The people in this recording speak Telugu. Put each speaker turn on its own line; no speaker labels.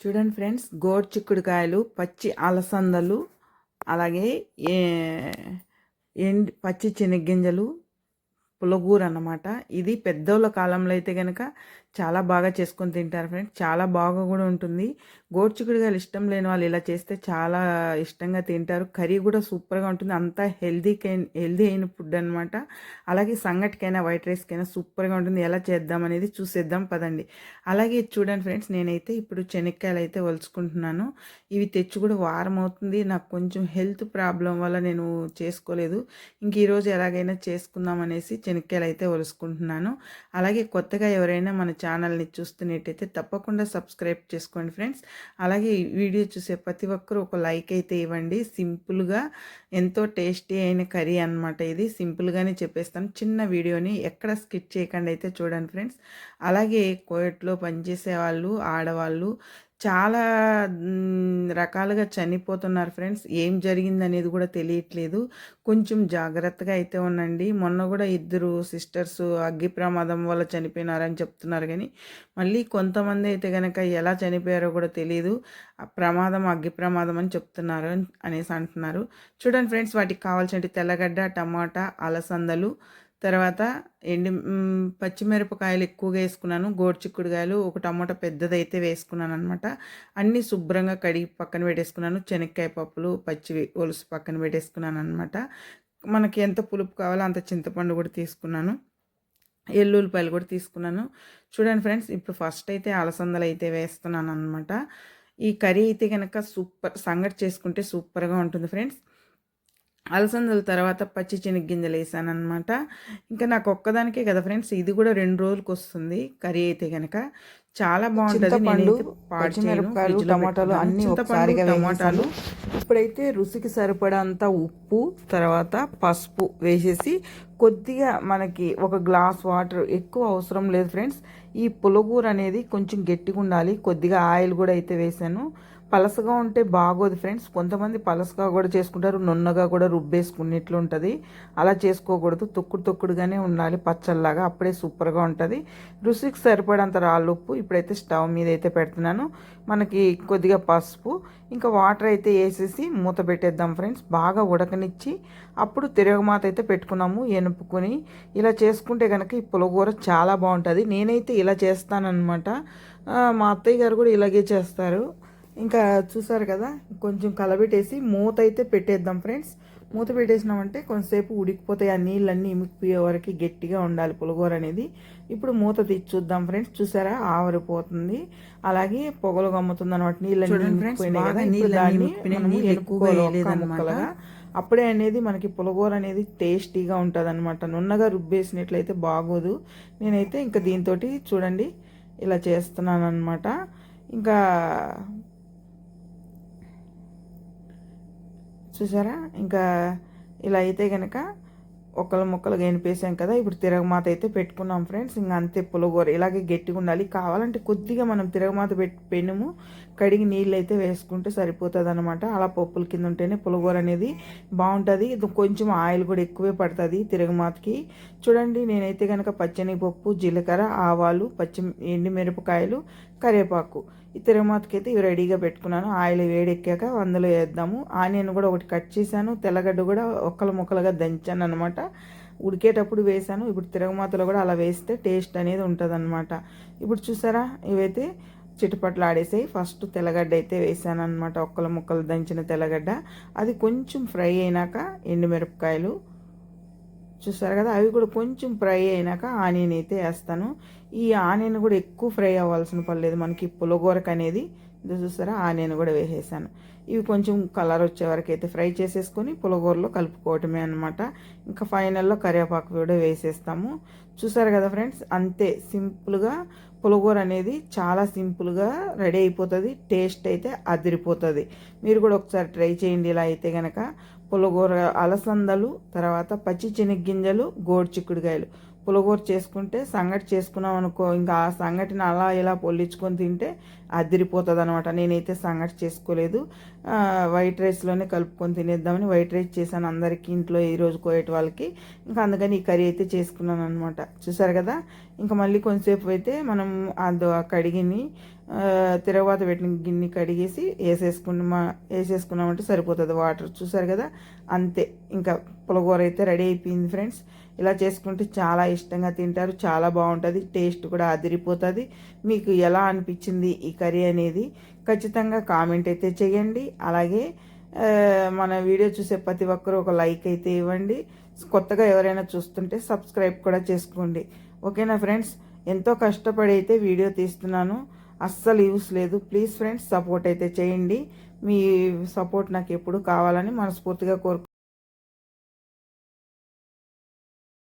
చూడండి ఫ్రెండ్స్ గోరు చిక్కుడుకాయలు పచ్చి అలసందలు అలాగే ఎండి పచ్చి శనగ్గింజలు పులగూర అన్నమాట ఇది పెద్దోళ్ళ కాలంలో అయితే కనుక చాలా బాగా చేసుకొని తింటారు ఫ్రెండ్స్. చాలా బాగా కూడా ఉంటుంది. గోడ్చిక్కుడుగాయలు ఇష్టం లేని వాళ్ళు ఇలా చేస్తే చాలా ఇష్టంగా తింటారు. కర్రీ కూడా సూపర్గా ఉంటుంది. అంతా హెల్దీకి హెల్దీ అయిన ఫుడ్ అనమాట అలాగే సంగటికైనా వైట్ రైస్కైనా సూపర్గా ఉంటుంది. ఎలా చేద్దాం అనేది చూసేద్దాం పదండి. అలాగే చూడండి ఫ్రెండ్స్ నేనైతే ఇప్పుడు శనక్కాయలు అయితే వలుచుకుంటున్నాను. ఇవి తెచ్చి కూడా వారం అవుతుంది. నాకు కొంచెం హెల్త్ ప్రాబ్లం వల్ల నేను చేసుకోలేదు. ఇంక ఈరోజు ఎలాగైనా చేసుకుందాం అనేసి శనక్కాయలు అయితే వలుసుకుంటున్నాను అలాగే కొత్తగా ఎవరైనా మన ఛానల్ని చూస్తున్నట్టయితే తప్పకుండా సబ్స్క్రైబ్ చేసుకోండి ఫ్రెండ్స్. అలాగే వీడియో చూసే ప్రతి ఒక్కరూ ఒక లైక్ అయితే ఇవ్వండి. సింపుల్గా ఎంతో టేస్టీ అయిన కర్రీ అనమాట ఇది. సింపుల్గానే చెప్పేస్తాను. చిన్న వీడియోని ఎక్కడ స్కిప్ చేయకుండా అయితే చూడండి ఫ్రెండ్స్. అలాగే కోయట్లో పనిచేసే వాళ్ళు ఆడవాళ్ళు చాలా రకాలుగా చనిపోతున్నారు ఫ్రెండ్స్. ఏం జరిగిందనేది కూడా తెలియట్లేదు. కొంచెం జాగ్రత్తగా అయితే ఉండండి. మొన్న కూడా ఇద్దరు సిస్టర్స్ అగ్గి ప్రమాదం వల్ల చనిపోయినారని చెప్తున్నారు కానీ మళ్ళీ కొంతమంది అయితే కనుక ఎలా చనిపోయారో కూడా తెలియదు ప్రమాదం అగ్గి ప్రమాదం అని చెప్తున్నారు అనేసి అంటున్నారు. చూడండి ఫ్రెండ్స్ వాటికి కావాల్సిన తెల్లగడ్డ టమాటా అలసందలు తర్వాత ఎండి పచ్చిమిరపకాయలు ఎక్కువగా వేసుకున్నాను. గోడ్చిక్కుడుకాయలు ఒక టమాటా పెద్దదైతే వేసుకున్నాను అనమాట అన్నీ శుభ్రంగా కడిగి పక్కన పెట్టేసుకున్నాను. శనక్కాయ పప్పులు పచ్చి ఒలుసు పక్కన పెట్టేసుకున్నాను అనమాట మనకి ఎంత పులుపు కావాలో అంత చింతపండు కూడా తీసుకున్నాను. ఎల్లుల్లిపాయలు కూడా తీసుకున్నాను. చూడండి ఫ్రెండ్స్ ఇప్పుడు ఫస్ట్ అయితే అలసందలు అయితే వేస్తున్నాను అనమాట ఈ కర్రీ అయితే కనుక సూపర్ సంగటి చేసుకుంటే సూపర్గా ఉంటుంది ఫ్రెండ్స్. అలసందల తర్వాత పచ్చి శనగ్గింజలు వేసాను అనమాట ఇంకా నాకు ఒక్కదానికే కదా ఫ్రెండ్స్ ఇది కూడా రెండు రోజులకి వస్తుంది కర్రీ అయితే కనుక చాలా బాగుంటుంది
పచ్చిమిరపకాయలు టమాటాలు అన్ని ఒకసారిగా టమాటాలు.
ఇప్పుడైతే రుచికి సరిపడంత ఉప్పు తర్వాత పసుపు వేసేసి కొద్దిగా మనకి ఒక గ్లాస్ వాటర్ ఎక్కువ అవసరం లేదు ఫ్రెండ్స్. ఈ పులగూర అనేది కొంచెం గట్టిగా ఉండాలి కొద్దిగా ఆయిల్ కూడా అయితే వేసాను. పలసగా ఉంటే బాగోదు ఫ్రెండ్స్. కొంతమంది పలసగా కూడా చేసుకుంటారు నున్నగా కూడా రుబ్బేసుకున్నట్లు ఉంటుంది అలా చేసుకోకూడదు తొక్కుడు తొక్కుడుగానే ఉండాలి పచ్చల్లాగా అప్పుడే సూపర్గా ఉంటుంది. రుచికి సరిపడంత రాళ్ళుప్పు ఇప్పుడైతే స్టవ్ మీద అయితే పెడుతున్నాను. మనకి కొద్దిగా పసుపు ఇంకా వాటర్ అయితే వేసేసి మూత పెట్టేద్దాం ఫ్రెండ్స్. బాగా ఉడకనిచ్చి అప్పుడు తిరగమాత అయితే పెట్టుకున్నాము ఎనుపుకొని. ఇలా చేసుకుంటే కనుక ఈ పులగూర చాలా బాగుంటుంది. నేనైతే ఇలా చేస్తానన్నమాట. మా అత్తయ్య గారు కూడా ఇలాగే చేస్తారు. ఇంకా చూసారు కదా కొంచెం కలబెట్టేసి మూత అయితే పెట్టేద్దాం ఫ్రెండ్స్. మూత పెట్టేసినామంటే కొంతసేపు ఉడికిపోతాయి ఆ నీళ్ళన్నీ ఇమికిపోయే వరకు గట్టిగా ఉండాలి పులగూర అనేది. ఇప్పుడు మూత తీసి చూద్దాం ఫ్రెండ్స్. చూసారా? ఆవిరిపోతుంది అలాగే పొగలు గమ్ముతుంది అనమాట నీళ్ళని అప్పుడే అనేది మనకి పులగూర అనేది టేస్టీగా ఉంటుంది అనమాట నున్నగా రుబ్బేసినట్లయితే బాగోదు. నేనైతే ఇంకా దీంతో చూడండి ఇలా చేస్తున్నాను అనమాట ఇంకా చూసారా? ఇంకా ఇలా అయితే కనుక ఒకళ్ళ ముక్కలు గెనిపేసాం కదా. ఇప్పుడు తిరగమాత అయితే పెట్టుకున్నాం ఫ్రెండ్స్. ఇంకా అంతే పులగూర. ఇలాగే గట్టిగా ఉండాలి. కావాలంటే కొద్దిగా మనం తిరగమాత పెట్టి పెనుము కడిగి నీళ్ళు అయితే వేసుకుంటే సరిపోతుంది అనమాట అలా పప్పుల కింద ఉంటేనే పులగూర అనేది బాగుంటుంది. కొంచెం ఆయిల్ కూడా ఎక్కువే పడుతుంది తిరగమాతకి. చూడండి నేనైతే కనుక పచ్చని పప్పు జీలకర్ర ఆవాలు పచ్చి ఎండి మిరపకాయలు కరివేపాకు. ఈ తిరగమాతకి అయితే ఇవి రెడీగా పెట్టుకున్నాను. ఆయిల్ వేడెక్కాక అందులో వేద్దాము. ఆనియన్ కూడా ఒకటి కట్ చేశాను. తెల్లగడ్డ కూడా ఒక్కల ముక్కలుగా దంచాను అనమాట ఉడికేటప్పుడు వేసాను ఇప్పుడు తిరగమాతలో కూడా అలా వేస్తే టేస్ట్ అనేది ఉంటుంది అనమాట ఇప్పుడు చూసారా? ఇవైతే చిటపట్లు ఆడేసాయి. ఫస్ట్ తెల్లగడ్డ అయితే వేసాను అనమాట ఒక్కల ముక్కలు దంచిన తెల్లగడ్డ. అది కొంచెం ఫ్రై అయినాక ఎండుమిరపకాయలు చూసారు కదా? అవి కూడా కొంచెం ఫ్రై అయినాక ఆనియన్ అయితే వేస్తాను. ఈ ఆనియన్ కూడా ఎక్కువ ఫ్రై అవ్వాల్సిన పర్లేదు మనకి పులగూరకు అనేది ఇది చూసారా? ఆనియన్ కూడా వేసేసాను. ఇవి కొంచెం కలర్ వచ్చే వరకు అయితే ఫ్రై చేసేసుకొని పులగూరలో కలుపుకోవటమే అనమాట ఇంకా ఫైనల్లో కరివేపాకు కూడా వేసేస్తాము. చూసారు కదా ఫ్రెండ్స్? అంతే సింపుల్గా పులగూర అనేది చాలా సింపుల్గా రెడీ అయిపోతుంది. టేస్ట్ అయితే అదిరిపోతుంది. మీరు కూడా ఒకసారి ట్రై చేయండి. ఇలా అయితే కనుక పులగూర అలసందలు తర్వాత పచ్చి చెనిగ్గింజలు గోడు చిక్కుడుకాయలు. పులగూర చేసుకుంటే సంగటి చేసుకున్నాం అనుకో ఇంకా ఆ సంగటిని అలా ఇలా పొల్లించుకొని తింటే అదిరిపోతుంది అనమాట నేనైతే సంగటి చేసుకోలేదు. వైట్ రైస్లోనే కలుపుకొని తినేద్దామని వైట్ రైస్ చేశాను అందరికీ ఇంట్లో ఈ రోజు కోయేటి వాళ్ళకి. ఇంకా అందుకని ఈ కర్రీ అయితే చేసుకున్నాను అనమాట చూసారు కదా? ఇంకా మళ్ళీ కొంతసేపు అయితే మనం అది కడిగిని తిరగవాత పెట్టిన గిన్నె కడిగేసి వేసేసుకున్నామా వేసేసుకున్నామంటే సరిపోతుంది వాటర్. చూసారు కదా? అంతే. ఇంకా పులగూర అయితే రెడీ అయిపోయింది ఫ్రెండ్స్. ఇలా చేసుకుంటే చాలా ఇష్టంగా తింటారు చాలా బాగుంటుంది టేస్ట్ కూడా అదిరిపోతుంది. మీకు ఎలా అనిపించింది ఈ కర్రీ అనేది ఖచ్చితంగా కామెంట్ అయితే చేయండి. అలాగే మన వీడియో చూసే ప్రతి ఒక్కరూ ఒక లైక్ అయితే ఇవ్వండి. కొత్తగా ఎవరైనా చూస్తుంటే సబ్స్క్రైబ్ కూడా చేసుకోండి. ఓకేనా ఫ్రెండ్స్ ఎంతో కష్టపడి అయితే వీడియో తీస్తున్నాను. అస్సలు యూస్ లేదు. ప్లీజ్ ఫ్రెండ్స్ సపోర్ట్ అయితే చేయండి. మీ సపోర్ట్ నాకు ఎప్పుడు కావాలని మనస్ఫూర్తిగా కోరుకు